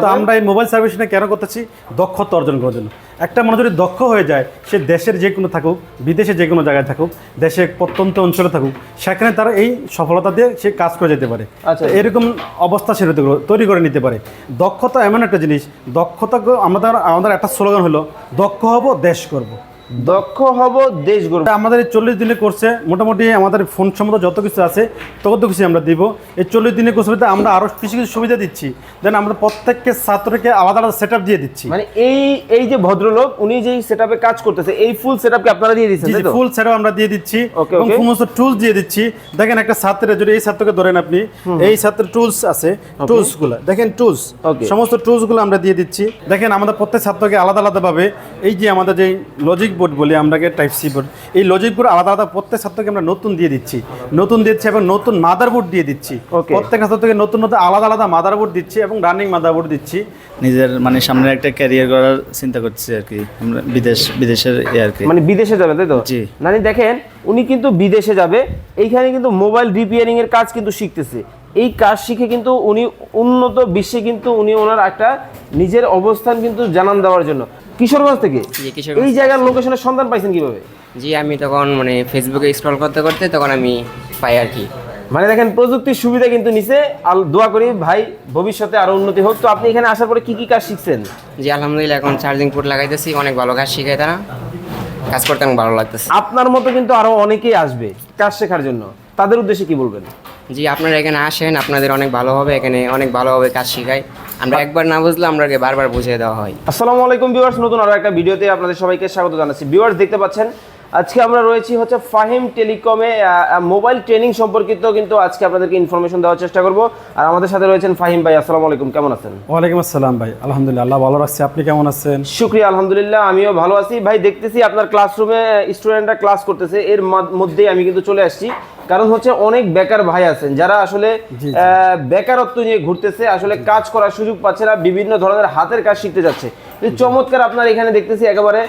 তো আমরা এই মোবাইল সার্ভিসটা কেন করতেছি? দক্ষতা অর্জন করার জন্য। একটা মানুষ যদি দক্ষ হয়ে যায় সে দেশের যে কোনো থাকুক বিদেশে যে কোনো জায়গায় থাকুক দেশে প্রত্যন্ত অঞ্চলে থাকুক সেখানে তারা এই সফলতা দিয়ে সে কাজ করে যেতে পারে। আচ্ছা। এরকম অবস্থা সে তৈরি করে- তৈরি করে নিতে পারে। দক্ষতা এমন একটা জিনিস দক্ষতা আমাদের আমাদের একটা স্লোগান হলো দক্ষ হব দেশ করব। দক্ষ হব দেশ গড়ব আমাদের এই চল্লিশ দিনের কোর্সে মোটামুটি আমাদের ফোন সম্বন্ধে যত কিছু আছে তত কিছু আমরা দিব। এই চল্লিশ দিনের কোর্সে আমরা আরও কিছু কিছু সুবিধা দিচ্ছি। দেন আমরা প্রত্যেককে ছাত্রকে আলাদা আলাদা সেট দিয়ে দিচ্ছি। মানে এই এই যে ভদ্রলোক উনি যেই সেটআপে কাজ করতেছে এই ফুল সেটআপকে আপনারা দিয়ে দিচ্ছেন ফুল সেটও আমরা দিয়ে দিচ্ছি। এবং সমস্ত টুলস দিয়ে দিচ্ছি। দেখেন একটা ছাত্রের যদি এই ছাত্রকে ধরেন আপনি এই ছাত্রের টুলস আছে টুলসগুলো দেখেন টুলস সমস্ত টুলসগুলো আমরা দিয়ে দিচ্ছি। দেখেন আমাদের প্রত্যেক ছাত্রকে আলাদা আলাদাভাবে এই যে আমাদের যে লজিক বোর্ড বলি আমরা টাইপ সি বোর্ড এই লজিক বোর্ড আলাদা আলাদা প্রত্যেক ছাত্রকে আমরা নতুন দিয়ে দিচ্ছি। নতুন দিচ্ছি এবং নতুন মাদার বোর্ড দিয়ে দিচ্ছি. প্রত্যেক ছাত্রকে নতুন নতুন আলাদা আলাদা মাদার বোর্ড দিচ্ছি এবং রানিং মাদার বোর্ড দিচ্ছি। নিজের মানে সামনে একটা ক্যারিয়ার করার চিন্তা করছি আর কি। আমরা বিদেশ বিদেশের এ আর কি। মানে বিদেশে যাবে তাই তো? জি। নানি দেখেন উনি কিন্তু বিদেশে যাবে। এইখানে কিন্তু মোবাইল রিপেয়ারিং এর কাজ কিন্তু শিখতেছে। এই কাজ শিখে কিন্তু উনি উন্নত বিশ্বে কিন্তু উনি ওনার একটা নিজের অবস্থান কিন্তু জানান দেওয়ার জন্য। কিশোরগঞ্জ থেকে? এই জায়গার লোকেশনের সন্ধান পাইছেন কীভাবে? জি আমি তখন মানে ফেসবুকে স্ক্রল করতে করতে তখন আমি পাই আর কি। মানে দেখেন প্রযুক্তির সুবিধা কিন্তু নিছে। আর দোয়া করি ভাই ভবিষ্যতে আরও উন্নতি হোক। তো আপনি এখানে আসার পরে কি কি কাজ শিখছেন? জি আলহামদুলিল্লাহ এখন চার্জিং পোর্ট লাগাইতেছি। অনেক ভালো কাজ শিখায় তারা। কাজ করতে অনেক ভালো লাগতেছে। আপনার মতো কিন্তু আরও অনেকেই আসবে কাজ শেখার জন্য। তাদের উদ্দেশ্যে কি বলবেন? জি আপনারা এখানে আসেন। আপনাদের অনেক ভালো হবে। এখানে অনেক ভালোভাবে কাজ শেখায়। আমরা একবার না বুঝলে আমরাকে বারবার বুঝিয়ে দেওয়া হয়। আসসালামু আলাইকুম ভিউয়ার্স, নতুন আরও একটা ভিডিওতে আপনাদের সবাইকে স্বাগত জানাচ্ছি। ভিউয়ার্স, দেখতে পাচ্ছেন আজকে আমরা রয়েছি হচ্ছে ফাহিম টেলিকমে মোবাইল ট্রেনিং সম্পর্কিত কিন্তু আজকে আপনাদেরকে ইনফরমেশন দেওয়ার চেষ্টা করব। আর আমাদের সাথে রয়েছেন ফাহিম ভাই আসসালামু আলাইকুম কেমন আছেন? ওয়ালাইকুম আসসালাম ভাই আলহামদুলিল্লাহ আল্লাহ ভালো রাখছি আপনি কেমন আছেন? শুক্রিয়া আলহামদুলিল্লাহ আমিও ভালো আছি। ভাই দেখতেছি আপনার ক্লাসরুমে স্টুডেন্টরা ক্লাস করতেছে এর মধ্যেই আমি কিন্তু চলে আসছি। কারণ হচ্ছে অনেক বেকার ভাই আছেন যারা আসলে বেকারত্ব নিয়ে ঘুরতেছে আসলে কাজ করার সুযোগ পাচ্ছে না বিভিন্ন ধরনের হাতের কাজ শিখতে যাচ্ছে। চমৎকার আপনার এখানে দেখতেছি একেবারে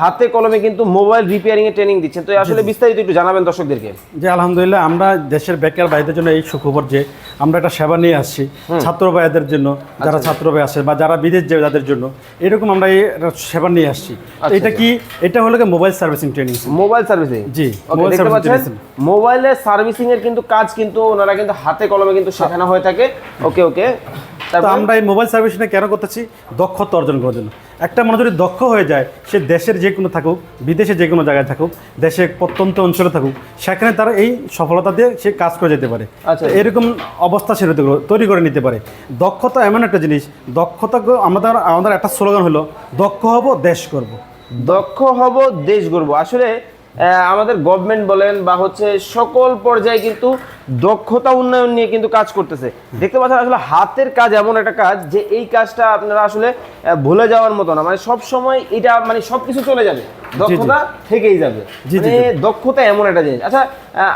হাতে কলমে কিন্তু মোবাইল রিপেয়ারিং এর ট্রেনিং দিচ্ছেন। তো আসলে বিস্তারিত একটু জানাবেন দর্শকদেরকে। যে আলহামদুলিল্লাহ আমরা দেশের বেকার ভাইদের জন্য এই সুখবর যে আমরা একটা সেবা নিয়ে আসছি ছাত্র ভাইদের জন্য যারা ছাত্র ভাই আসে বা যারা বিদেশ যাবে তাদের জন্য এরকম আমরা এই সেবা নিয়ে আসছি। এটা কি এটা হলো mobile servicing training mobile servicing জি। মোবাইলের সার্ভিসিং এর কিন্তু কাজ কিন্তু ওনারা কিন্তু হাতে কলমে কিন্তু শেখানো হয়ে থাকে। ওকে ওকে আমরা এই মোবাইল সার্ভিসিংটা কেন করতেছি? দক্ষতা অর্জন করার জন্য। একটা মানুষ যদি দক্ষ হয়ে যায় সে দেশের যে কোনো থাকুক বিদেশে যে কোনো জায়গায় থাকুক দেশে প্রত্যন্ত অঞ্চলে থাকুক সেখানে তারা এই সফলতা দিয়ে সে কাজ করে যেতে পারে। আচ্ছা। এরকম অবস্থা সে তৈরি করে- নিতে পারে। দক্ষতা এমন একটা জিনিস দক্ষতা আমাদের আমাদের একটা স্লোগান হলো দক্ষ হব দেশ করব দক্ষ হব দেশ গড়ব আসলে আমাদের গভর্নমেন্ট বলেন বা হচ্ছে সকল পর্যায়ে কিন্তু দক্ষতা উন্নয়ন নিয়ে কিন্তু কাজ করতেছে। দেখতে পাচ্ছেন আসলে হাতের কাজ এমন একটা কাজ যে এই কাজটা আপনারা আসলে ভুলে যাওয়ার মতো না। মানে সব সময় এটা মানে সবকিছু চলে যাবে। দক্ষতা থেকেই যাবে। মানে দক্ষতা এমন একটা জিনিস। আচ্ছা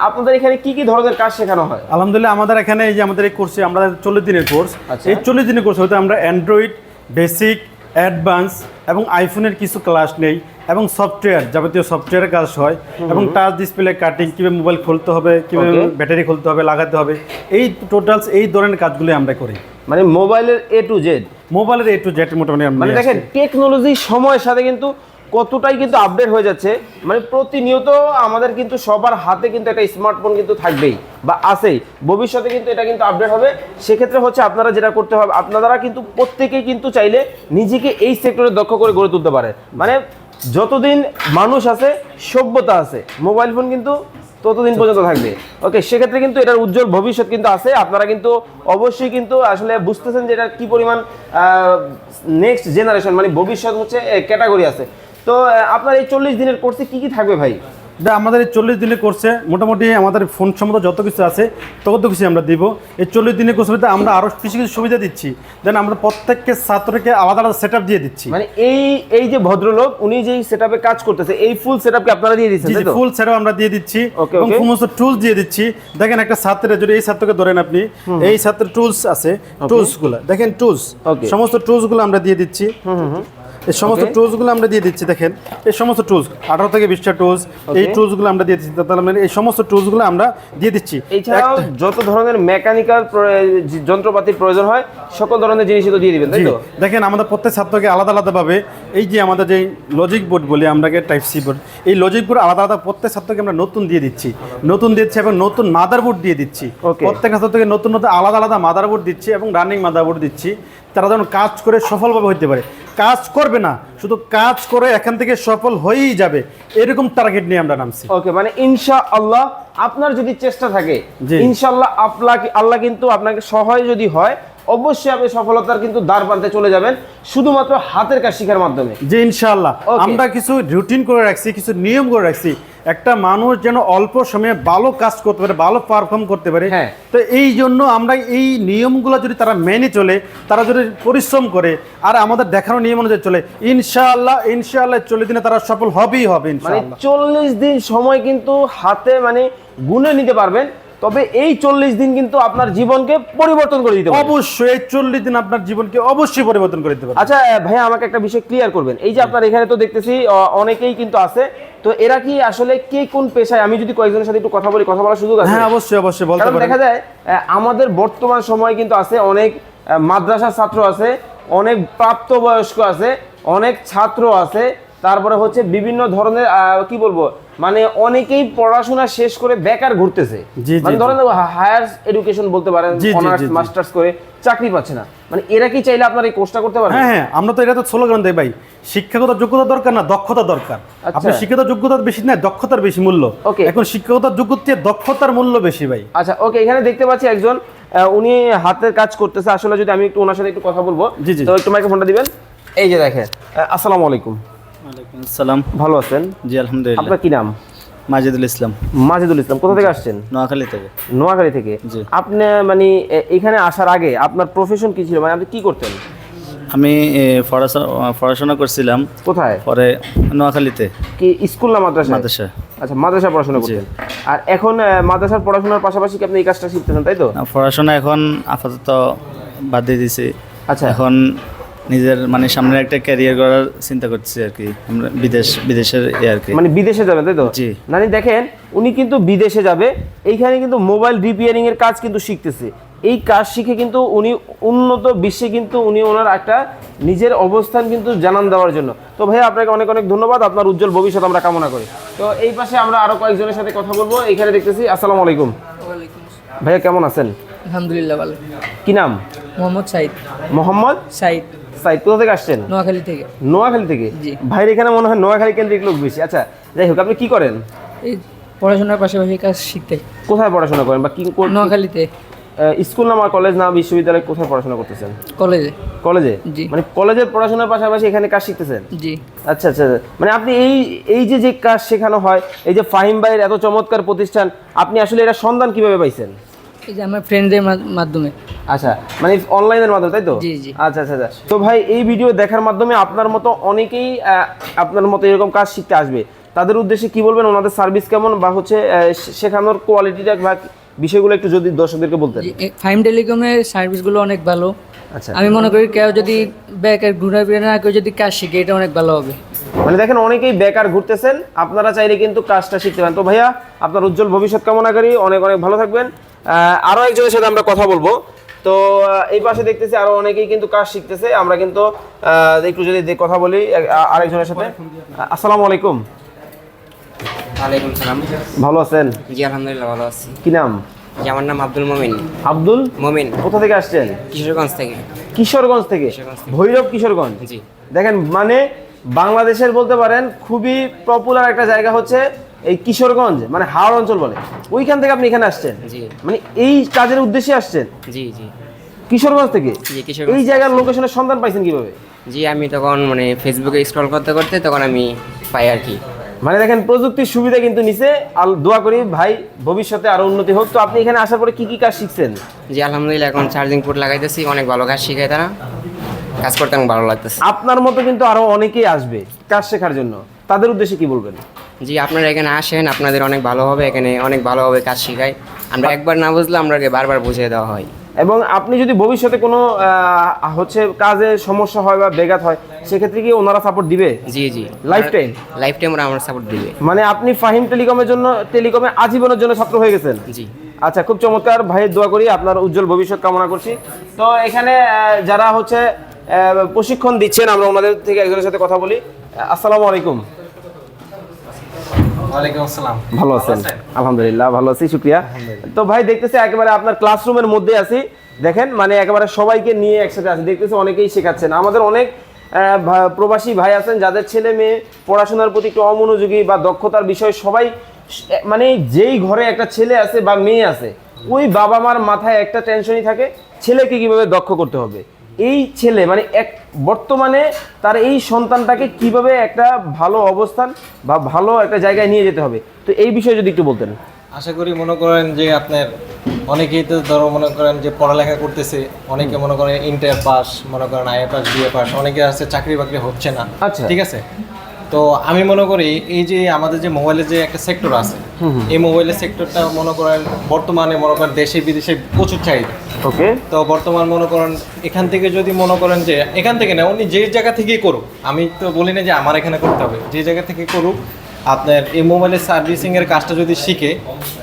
আপনাদের এখানে কি কি ধরনের কাজ শেখানো হয়? আলহামদুলিল্লাহ আমাদের এখানে এই যে আমাদের এই কোর্সে আমরা চল্লিশ দিনের কোর্স আচ্ছা। এই চল্লিশ দিনের কোর্স হয়তো আমরা অ্যান্ড্রয়েড বেসিক অ্যাডভান্স এবং আইফোনের কিছু ক্লাস নেই। এবং সফটওয়্যার যাবতীয় সফটওয়্যারের কাজ হয় এবং টাচ ডিসপ্লে কাটিং কীভাবে মোবাইল খুলতে হবে কীভাবে ব্যাটারি খুলতে হবে লাগাতে হবে এই টোটালস এই ধরনের কাজগুলি আমরা করি। মানে মোবাইলের এ টু জেড মোবাইলের এ টু জেড মোটামুটি আমরা মানে দেখেন। টেকনোলজি সময়ের সাথে কিন্তু কতটাই কিন্তু আপডেট হয়ে যাচ্ছে। মানে প্রতিনিয়ত আমাদের কিন্তু সবার হাতে কিন্তু একটা স্মার্টফোন কিন্তু থাকবেই বা আসেই ভবিষ্যতে কিন্তু এটা কিন্তু আপডেট হবে। সেক্ষেত্রে হচ্ছে আপনারা যেটা করতে হবে আপনারা কিন্তু প্রত্যেকেই কিন্তু চাইলে নিজেকে এই সেক্টরে দক্ষ করে গড়ে তুলতে পারে মানে যতদিন মানুষ আছে, সভ্যতা আছে মোবাইল ফোন কিন্তু ততদিন পর্যন্ত থাকবে। ওকে সেক্ষেত্রে কিন্তু এটার উজ্জ্বল ভবিষ্যৎ কিন্তু আছে। আপনারা কিন্তু অবশ্যই কিন্তু আসলে বুঝতেছেন যে এটার কি পরিমাণ নেক্সট জেনারেশন মানে ভবিষ্যৎ হচ্ছে ক্যাটাগরি আছে। তো আপনার এই চল্লিশ দিনের কোর্সে কি কি থাকবে ভাই? এটা আমাদের এই চল্লিশ দিনের কোর্সে মোটামুটি আমাদের ফোন সম্বন্ধে যত কিছু আছে তত কিছু আমরা দিব। এই চল্লিশ দিনের কোর্সে আমরা আরও কিছু কিছু সুবিধা দিচ্ছি। দেন আমরা প্রত্যেককে ছাত্রকে আলাদা আলাদা সেট দিয়ে দিচ্ছি। মানে এই এই যে ভদ্রলোক উনি যেই সেটআপে কাজ করতেছে এই ফুল সেটআপকে আপনারা দিয়ে দিচ্ছেন জি? ফুল সেটও আমরা দিয়ে দিচ্ছি এবং সমস্ত টুলস দিয়ে দিচ্ছি। দেখেন একটা ছাত্রের যদি এই ছাত্রকে ধরেন আপনি এই ছাত্রের টুলস আছে টুলসগুলো। দেখেন টুলস সমস্ত টুলসগুলো আমরা দিয়ে দিচ্ছি। এই সমস্ত টুলসগুলো আমরা দিয়ে দিচ্ছি দেখেন। এই সমস্ত টুলস আঠারো থেকে বিশটা টুলস এই টুলসগুলো আমরা দিয়ে দিচ্ছি। তাহলে মানে এই সমস্ত টুলসগুলো আমরা দিয়ে দিচ্ছি। এছাড়াও যত ধরনের মেকানিক্যাল যন্ত্রপাতির প্রয়োজন হয় সকল ধরনের জিনিসই তো দিয়ে দিবেন তাই তো? দেখেন আমাদের প্রত্যেক ছাত্রকে আলাদা আলাদাভাবে এই যে আমাদের যে লজিক বোর্ড বলি আমরাকে টাইপ সি বোর্ড এই লজিক বোর্ড আলাদা আলাদা প্রত্যেক ছাত্রকে আমরা নতুন দিয়ে দিচ্ছি। নতুন দিচ্ছি এবং নতুন মাদার বোর্ড দিয়ে দিচ্ছি. প্রত্যেক ছাত্রকে নতুন নতুন আলাদা আলাদা মাদার বোর্ড দিচ্ছি এবং রানিং মাদার বোর্ড দিচ্ছি। তারা যেন কাজ করে সফলভাবে হতে পারে। কাজ করবে না শুধু কাজ করে এখান থেকে সফল হয়েই যাবে এরকম টার্গেট নিয়ে আমরা নামছি ওকে মানে ইনশা আল্লাহ আপনার যদি চেষ্টা থাকে। ইনশাআল্লাহ আপনাকে আল্লাহ কিন্তু আপনাকে সহায় যদি হয় অবশ্যই আপনি সফলতার কিন্তু দ্বার প্রান্তে চলে যাবেন শুধুমাত্র হাতের কাজ শেখার মাধ্যমে। যে ইনশাল্লাহ আমরা কিছু রুটিন করে রাখছি কিছু নিয়ম করে রাখছি। একটা মানুষ যেন অল্প সময়ে ভালো কাজ করতে পারে ভালো পারফর্ম করতে পারে। হ্যাঁ। তো এই জন্য আমরা এই নিয়মগুলো যদি তারা মেনে চলে তারা যদি পরিশ্রম করে আর আমাদের দেখানো নিয়ম অনুযায়ী চলে ইনশাআল্লাহ ইনশাআল্লাহ চল্লিশ দিনে তারা সফল হবেই হবে মানে ইনশাআল্লাহ। চল্লিশ দিন সময় কিন্তু হাতে মানে গুনে নিতে পারবেন তবে এই চল্লিশ দিন কিন্তু আপনার জীবনকে পরিবর্তন করে দিতে অবশ্যই এই চল্লিশ দিন আপনার জীবনকে অবশ্যই পরিবর্তন করে দিতে আচ্ছা ভাইয়া আমাকে একটা বিষয় ক্লিয়ার করবেন। এই যে আপনার এখানে তো দেখতেছি অনেকেই কিন্তু আছে। তো এরা কি আসলে কে কোন পেশায়? আমি যদি কয়েকজনের সাথে একটু কথা বলি কথা বলার সুযোগ আছে? হ্যাঁ অবশ্যই অবশ্যই বলতে পারেন। দেখা যায় আমাদের বর্তমান সময় কিন্তু আছে অনেক মাদ্রাসার ছাত্র আছে অনেক প্রাপ্তবয়স্ক আছে অনেক ছাত্র আছে তারপরে হচ্ছে বিভিন্ন ধরনের আহ, কি বলব মানে অনেকেই পড়াশোনা শেষ করে বেকার ঘুরতেছে। মানে ধরেন হায়ার এডুকেশন বলতে পারেন অনার্স। মাস্টার্স করে চাকরি পাচ্ছে না। মানে এরা কি চাইলে আপনার এই কোর্সটা করতে পারবে? হ্যাঁ হ্যাঁ আমরা তো এটা তো স্লোগান দেই ভাই। শিক্ষাগত যোগ্যতা দরকার না দক্ষতা দরকার। আচ্ছা। আপনার শিক্ষিত যোগ্যতার বেশি না দক্ষতার বেশি মূল্য। ওকে এখন শিক্ষকতার যোগ্যতার চেয়ে দক্ষতার মূল্য বেশি ভাই। আচ্ছা ওকে এখানে দেখতে পাচ্ছি একজন আহ, উনি হাতের কাজ করতেছে। আসলে যদি আমি একটু ওনার সাথে একটু কথা বলব জি, জি। তো একটু মাইক্রোফোনটা দিবেন? এই যে দেখেন আসসালামু আলাইকুম। আসসালাম। ভালো আছেন? জি আলহামদুলিল্লাহ। আপনার কি নাম? মাজিদুল ইসলাম। মাজেদুল ইসলাম কোথা থেকে আসছেন? নোয়াখালী থেকে। নোয়াখালী থেকে? আপনি মানে এখানে আসার আগে আপনার প্রফেশন কি ছিল? মানে আপনি কি করতেন? আমি পড়াশোনা করছিলাম। কোথায়? পরে নোয়াখালীতে। কি স্কুল না মাদ্রাসা মাদ্রাসা। আচ্ছা মাদ্রাসা পড়াশোনা জি। করতেন। আর এখন মাদ্রাসার পড়াশোনার পাশাপাশি কি আপনি এই কাজটা শিখতেছেন তাই তো? পড়াশোনা এখন আপাতত বাদ দিয়ে দিছি আচ্ছা। এখন নিজের মানে সামনে একটা ক্যারিয়ার করার চিন্তা করছি আর কি। আমরা বিদেশ বিদেশের এ আর কি। মানে বিদেশে যাবে তাই তো? জি। নানি দেখেন উনি কিন্তু বিদেশে যাবে। এইখানে কিন্তু মোবাইল রিপেয়ারিং এর কাজ কিন্তু শিখতেছে। এই কাজ শিখে কিন্তু উনি উন্নত বিশ্বে কিন্তু উনি ওনার একটা নিজের অবস্থান কিন্তু জানান দেওয়ার জন্য। তো ভাইয়া আপনাকে অনেক অনেক ধন্যবাদ। আপনার উজ্জ্বল ভবিষ্যৎ আমরা কামনা করি। তো এই পাশে আমরা আরও কয়েকজনের সাথে কথা বলব। এখানে দেখতেছি আসসালামু আলাইকুম। ভাইয়া কেমন আছেন? আলহামদুলিল্লাহ ভালো। কি নাম? মোহাম্মদ সাইদ। মোহাম্মদ? সাইদ। সাইদ কোথা থেকে আসছেন? নোয়াখালী থেকে। নোয়াখালী থেকে। ভাইয়ের এখানে মনে হয় নোয়াখালী কেন্দ্রিক লোক বেশি। আচ্ছা যাই হোক আপনি কি করেন? এই পড়াশোনার পাশাপাশি কাজ শিখতে। কোথায় পড়াশোনা করেন বা কি নোয়াখালীতে। স্কুল না কলেজ না বিশ্ববিদ্যালয় কোথায় পড়াশোনা করতেছেন? কলেজে। কলেজে। মানে কলেজের পড়াশোনার পাশাপাশি এখানে কাজ শিখতেছেন? জি। আচ্ছা আচ্ছা মানে আপনি এই এই যে যে কাজ শেখানো হয় এই যে ফাহিম ভাইয়ের এত চমৎকার প্রতিষ্ঠান আপনি আসলে এটা সন্ধান কীভাবে পাইছেন? এই যে আমার ফ্রেন্ডদের মাধ্যমে। আচ্ছা মানে অনলাইনের মাধ্যমে তাই তো? জি, জি। আচ্ছা আচ্ছা আচ্ছা। তো ভাই এই ভিডিও দেখার মাধ্যমে আপনার মতো অনেকেই আপনার মতো এরকম কাজ শিখতে আসবে। তাদের উদ্দেশ্যে কি বলবেন? ওনাদের সার্ভিস কেমন? বা হচ্ছে শেখানোর কোয়ালিটিটা বা বিষয়গুলো একটু যদি দর্শকদেরকে বলতেন। ফাইম টেলিকমের সার্ভিসগুলো অনেক ভালো। আচ্ছা। আমি মনে করি কেউ যদি ব্যাকের ঘুরা ফিরে না কেউ যদি কাজ শিখে এটা অনেক ভালো হবে। মানে দেখেন অনেকেই বেকার ঘুরতেছেন আপনারা চাইলে কিন্তু কাজটা শিখতে পারেন। তো ভাইয়া আপনার উজ্জ্বল ভবিষ্যৎ কামনা করি। অনেক অনেক ভালো থাকবেন। আহ, আরও একজনের সাথে আমরা কথা বলব। তো এই পাশে দেখতেছি আরও অনেকেই কিন্তু কাজ শিখতেছে। আমরা কিন্তু একটু যদি কথা বলি আরেকজনের সাথে। আসসালামু আলাইকুম। ওয়ালাইকুম সালাম। ভালো আছেন? জি আলহামদুলিল্লাহ ভালো আছি। কি নাম? জি আমার নাম আব্দুল মমিন। আব্দুল? মমিন। কোথা থেকে আসছেন? কিশোরগঞ্জ থেকে। কিশোরগঞ্জ থেকে? কিশোরগঞ্জ থেকে। ভৈরব কিশোরগঞ্জ? জি। দেখেন মানে বাংলাদেশের বলতে পারেন খুবই পপুলার একটা জায়গা হচ্ছে এই কিশোরগঞ্জ মানে হাওড় অঞ্চল বলে ওইখান থেকে আপনি এখানে আসছেন? মানে এই কাজের উদ্দেশ্যে আসছেন? জি জি। কিশোরগঞ্জ থেকে? এই জায়গার লোকেশনের সন্ধান পাইছেন কীভাবে? জি আমি তখন মানে ফেসবুকে স্ক্রল করতে করতে তখন আমি পাই আর কি। মানে দেখেন প্রযুক্তির সুবিধা কিন্তু নিছে। আর দোয়া করি ভাই ভবিষ্যতে আরও উন্নতি হোক। তো আপনি এখানে আসার পরে কি কি কাজ শিখছেন? জি আলহামদুলিল্লাহ এখন চার্জিং পোর্ট লাগাইতেছি। অনেক ভালো কাজ শিখায় তারা। কাজ করতে অনেক ভালো লাগতেছে। আপনার মতো কিন্তু আরও অনেকেই আসবে কাজ শেখার জন্য। তাদের উদ্দেশ্যে কি বলবেন? জি আপনারা এখানে আসেন আপনাদের অনেক ভালো হবে এখানে অনেক ভালোভাবে কাজ শিখায় আমরা একবার না বুঝলে আমরা বারবার বুঝিয়ে দেওয়া হয়। এবং আপনি যদি ভবিষ্যতে কোনো হচ্ছে কাজে সমস্যা হয় বা বেগাত হয় সেক্ষেত্রে কি ওনারা সাপোর্ট দিবে? জি জি। Lifetime? লাইফ টাইম ওরা আমার সাপোর্ট দিবে। মানে আপনি ফাহিম টেলিকমের জন্য টেলিকমে আজীবনের জন্য ছাত্র হয়ে গেছেন? জি। আচ্ছা খুব চমৎকার। ভাইয়ের দোয়া করি আপনার উজ্জ্বল ভবিষ্যৎ কামনা করছি। তো এখানে যারা হচ্ছে প্রশিক্ষণ দিচ্ছেন আমরা ওনাদের থেকে একজনের সাথে কথা বলি। আসসালামু আলাইকুম। ওয়ালাইকুম আসসালাম। ভালো আছেন? আলহামদুলিল্লাহ ভালো আছি শুক্রিয়া। তো ভাই দেখতেছি একেবারে আপনার ক্লাসরুমের মধ্যে আছি। দেখেন মানে একেবারে সবাইকে নিয়ে একসাথে আছি। দেখতেছি অনেকেই শেখাচ্ছেন। আমাদের অনেক প্রবাসী ভাই আছেন যাদের ছেলে মেয়ে পড়াশোনার প্রতি একটু অমনোযোগী বা দক্ষতার বিষয় সবাই মানে যেই ঘরে একটা ছেলে আছে বা মেয়ে আছে ওই বাবা মার মাথায় একটা টেনশনই থাকে। ছেলেকে কীভাবে দক্ষ করতে হবে? এই ছেলে মানে এক বর্তমানে তার এই সন্তানটাকে কীভাবে একটা ভালো অবস্থান বা ভালো একটা জায়গায় নিয়ে যেতে হবে? তো এই বিষয়ে যদি একটু বলতেন। আশা করি মনে করেন যে আপনার অনেকেই তো ধরো মনে করেন যে পড়ালেখা করতেছে অনেকে মনে করেন ইন্টার পাস মনে করেন আইএ পাস বিএ পাস অনেকে আছে চাকরি বাকরি হচ্ছে না। আচ্ছা। ঠিক আছে? তো আমি মনে করি এই যে আমাদের যে মোবাইলের যে একটা সেক্টর আছে এই মোবাইলের সেক্টরটা মনে করেন বর্তমানে মনে করেন দেশে বিদেশে প্রচুর চাহিদা। ওকে। তো বর্তমান মনে করেন এখান থেকে যদি মনে করেন যে এখান থেকে না উনি যে জায়গা থেকেই করুক আমি তো বলি না যে আমার এখানে করতে হবে যে জায়গা থেকে করুক আপনার এই মোবাইলের সার্ভিসিং এর কাজটা যদি শিখে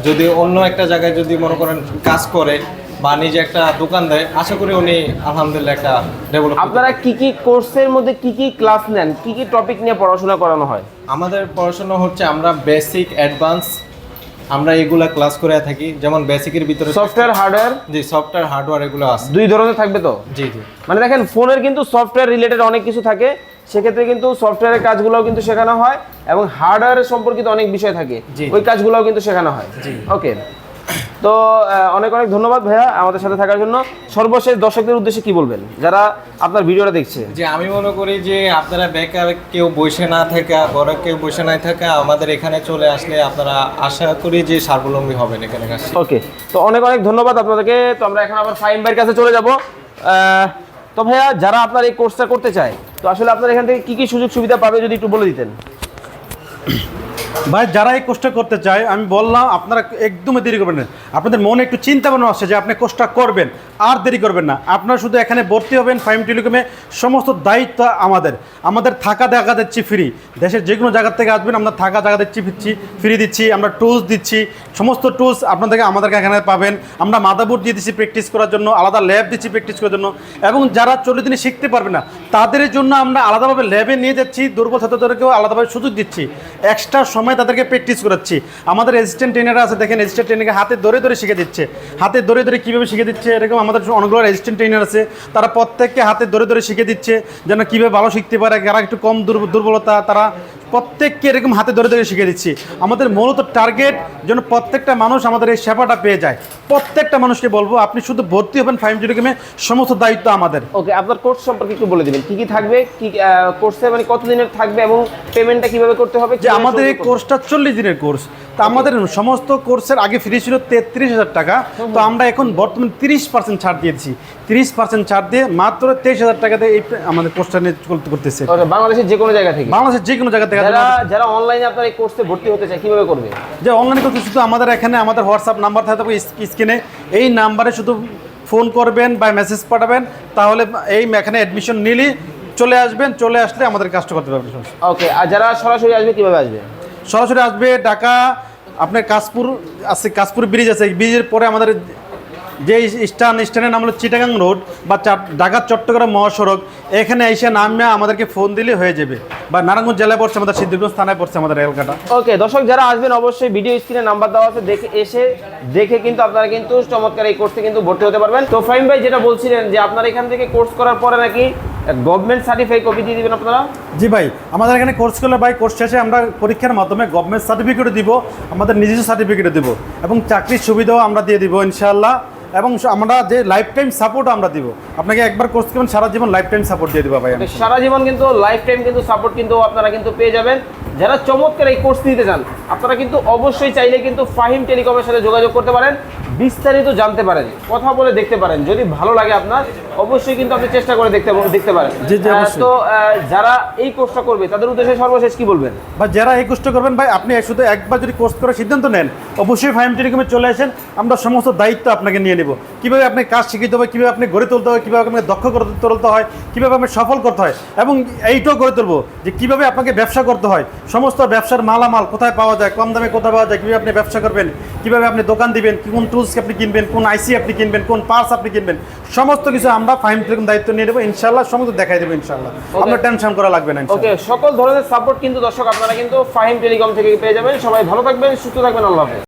যদি অন্য একটা জায়গায় যদি মনে করেন কাজ করে বা নিজে একটা দোকান দেয় আশা করি উনি আলহামদুলিল্লাহ একটা ডেভেলপ আপনারা কি কি কোর্সের মধ্যে কি কি ক্লাস নেন? কি কি টপিক নিয়ে পড়াশোনা করানো হয়? আমাদের পড়াশোনা হচ্ছে আমরা বেসিক অ্যাডভান্স আমরা এগুলা ক্লাস করে থাকি। যেমন বেসিকের ভিতরে সফটওয়্যার হার্ডওয়্যার জি সফটওয়্যার হার্ডওয়্যার এগুলো আছে। দুই ধরনের থাকবে তো? জি জি। মানে দেখেন ফোনের কিন্তু সফটওয়্যার রিলেটেড অনেক কিছু থাকে। সেক্ষেত্রে কিন্তু সফটওয়্যারের কাজগুলোও কিন্তু শেখানো হয় এবং হার্ডওয়্যারের সম্পর্কিত অনেক বিষয় থাকে। ওই কাজগুলোও কিন্তু শেখানো হয়। জি। ওকে তো অনেক অনেক ধন্যবাদ ভাইয়া আমাদের সাথে থাকার জন্য। সর্বশেষ দর্শকদের উদ্দেশ্যে কি বলবেন? যারা আপনার ভিডিওটা দেখছে। যে আমি মনে করি যে আপনারা বেকার কেউ বসে না থাকা ঘরে কেউ বসে না থাকা আমাদের এখানে চলে আসলে আপনারা আশা করি যে স্বাবলম্বী হবেন এখানে ওকে তো অনেক অনেক ধন্যবাদ আপনাদেরকে। তো আমরা এখন আবার ফাইন ভাইয়ের কাছে চলে যাব। তো ভাইয়া যারা আপনার এই কোর্সটা করতে চায় তো আসলে আপনার এখান থেকে কি কি সুযোগ সুবিধা পাবে যদি একটু বলে দিতেন? ভাই, যারা এই কোর্সটা করতে চায়, আমি বললাম, আপনারা একদমই দেরি করবেন না। আপনাদের মনে একটু চিন্তা ভাবনা আসছে যে আপনি কোর্সটা করবেন, আর দেরি করবেন না। আপনারা শুধু এখানে ভর্তি হবেন, ফাইম টেলিকমে সমস্ত দায়িত্ব আমাদের। আমাদের থাকা দেখা দিচ্ছি ফ্রি দেশের যে কোনো জায়গার থেকে আসবেন, আমরা থাকা জায়গা দিচ্ছি, ফিরছি ফ্রি দিচ্ছি, আমরা টুলস দিচ্ছি। সমস্ত টুলস আপনাদেরকে, আমাদেরকে এখানে পাবেন। আমরা মাদাবোর্ড দিয়ে দিচ্ছি প্র্যাকটিস করার জন্য, আলাদা ল্যাব দিচ্ছি প্র্যাকটিস করার জন্য। এবং যারা চল্লিশ দিনে শিখতে পারবে না, তাদের জন্য আমরা আলাদাভাবে ল্যাবে নিয়ে যাচ্ছি। দুর্বল ছাত্রদেরকেও আলাদাভাবে সুযোগ দিচ্ছি। এক্সট্রা সময় তাদেরকে প্র্যাকটিস করাচ্ছি। আমাদের রেজিস্ট্যান্ট ট্রেনাররা আছে, দেখেন রেজিস্ট্যান্ট ট্রেনারকে হাতে ধরে ধরে শিখে দিচ্ছে। হাতে ধরে ধরে কীভাবে শিখে দিচ্ছে? এরকম আমাদের অনেকগুলো রেজিস্ট্যান্ট ট্রেনার আছে, তারা প্রত্যেককে হাতে ধরে ধরে শিখে দিচ্ছে যেন কীভাবে ভালো শিখতে পারে, যারা একটু কম দুর্বলতা, তারা প্রত্যেককে এরকম হাতে ধরে ধরে শিখে দিচ্ছি। আমাদের মূলত টার্গেট যেন প্রত্যেকটা মানুষ আমাদের এই সেবাটা পেয়ে যায়। প্রত্যেকটা মানুষকে বলব আপনি শুধু ভর্তি হবেন ফাইভ জিরো গেমে সমস্ত দায়িত্ব আমাদের। ওকে আপনার কোর্স সম্পর্কে একটু বলে দিবেন। কি কি থাকবে? কি কোর্সে মানে কতদিনের থাকবে এবং পেমেন্টটা কীভাবে করতে হবে? যে আমাদের এই কোর্সটা চল্লিশ দিনের কোর্স তা আমাদের সমস্ত কোর্সের আগে ফ্রি ছিল তেত্রিশ হাজার টাকা। তো আমরা এখন বর্তমানে তিরিশ পার্সেন্ট ছাড় দিয়েছি। তিরিশ পার্সেন্ট ছাড় দিয়ে মাত্র তেইশ হাজার টাকাতে এই আমাদের কোর্সটা নিয়ে চলতে করতেছে। বাংলাদেশের যে কোনো জায়গা থেকে। বাংলাদেশের যে কোনো জায়গা থেকে যারা যারা অনলাইনে আপনার এই কোর্সে ভর্তি হতে চায় কীভাবে করবে? যে অনলাইন করতে শুধু আমাদের এখানে আমাদের হোয়াটসঅ্যাপ নাম্বার থাকবে স্ক্রিনে এই নাম্বারে শুধু ফোন করবেন বা মেসেজ পাঠাবেন তাহলে এই এখানে অ্যাডমিশন নিলে চলে আসবেন চলে আসলে আমাদের কাজটা করতে পারবেন। ওকে আর যারা সরাসরি আসবে কীভাবে আসবে? সরাসরি আসবে ঢাকা আপনার কাশপুর আছে কাশপুর ব্রিজ আছে ব্রিজের পরে আমাদের যে স্টান স্টানের নাম হলো চিটাগাং রোড বা ঢাকা, চট্টগ্রাম মহাসড়ক, এখানে এসে নামে আমাদেরকে ফোন দিলে হয়ে যাবে। বা নারায়ণগঞ্জ জেলায় পড়ছে আমাদের, সিদ্ধিরগঞ্জ থানায় পড়ছে আমাদের এলাকাটা ওকে দর্শক যারা আসবেন অবশ্যই ভিডিও স্ক্রিনে নাম্বার দেওয়া আছে, দেখে এসে দেখে কিন্তু আপনারা কিন্তু চমৎকার এই কোর্সে কিন্তু ভর্তি হতে পারবেন। তো ফাইম ভাই যেটা বলছিলেন যে আপনারা এখান থেকে কোর্স করার পরে নাকি গভর্নমেন্ট সার্টিফাই কপি দিয়ে দিবেন আপনারা? জি ভাই আমাদের এখানে কোর্স করলে ভাই কোর্স শেষে আমরা পরীক্ষার মাধ্যমে গভর্নমেন্ট সার্টিফিকেটও দিব আমাদের নিজস্ব সার্টিফিকেটও দিব এবং চাকরির সুবিধাও আমরা দিয়ে দিব ইনশাআল্লাহ। এবং আমরা যে লাইফ টাইম সাপোর্ট আমরা দিব। আপনাকে একবার কোর্স করবেন সারা জীবন লাইফ টাইম সাপোর্ট দিয়ে দিব ভাই সারা জীবন কিন্তু লাইফ টাইম কিন্তু সাপোর্ট কিন্তু আপনারা কিন্তু পেয়ে যাবেন। যারা চমৎকার এই কোর্স নিতে চান আপনারা কিন্তু অবশ্যই চাইলে কিন্তু ফাহিম টেলিকমের সাথে যোগাযোগ করতে পারেন। বিস্তারিত জানতে পারেন কথা বলে দেখতে পারেন। যদি ভালো লাগে আপনার অবশ্যই কিন্তু আপনি চেষ্টা করে দেখতে দেখতে পারেন। তো যারা এই কোর্সটা করবে তাদের উদ্দেশ্যে সর্বশেষ কি বলবেন? বা যারা এই কোর্সটা করবেন ভাই আপনি শুধু একবার যদি কোর্স করার সিদ্ধান্ত নেন অবশ্যই ফাইম টেলিকমে চলে আসেন। আমরা সমস্ত দায়িত্ব আপনাকে নিয়ে নেব। কীভাবে আপনি কাজ শিখিতে হবে কীভাবে আপনি গড়ে তুলতে হবে কীভাবে আপনাকে দক্ষ করে তুলতে হয় কীভাবে আপনি সফল করতে হয় এবং এইটাও গড়ে তুলবো যে কীভাবে আপনাকে ব্যবসা করতে হয়। সমস্ত ব্যবসার মালামাল কোথায় পাওয়া যায় কম দামে কোথায় পাওয়া যায় কীভাবে আপনি ব্যবসা করবেন কীভাবে আপনি দোকান দিবেন কোন টুলস আপনি কিনবেন কোন আইসি আপনি কিনবেন কোন পার্স আপনি কিনবেন সমস্ত কিছু আমরা ফাইন টেলিকম দায়িত্ব নিয়ে নেব ইনশাল্লাহ সমস্ত দেখাই দেবো ইনশাল্লাহ আপনার টেনশন করা লাগবে না ওকে সকল ধরনের সাপোর্ট কিন্তু দর্শক আপনারা কিন্তু ফাহিম টেলিকম থেকে পেয়ে যাবেন। সবাই ভালো থাকবেন সুস্থ থাকবেন আল্লাহ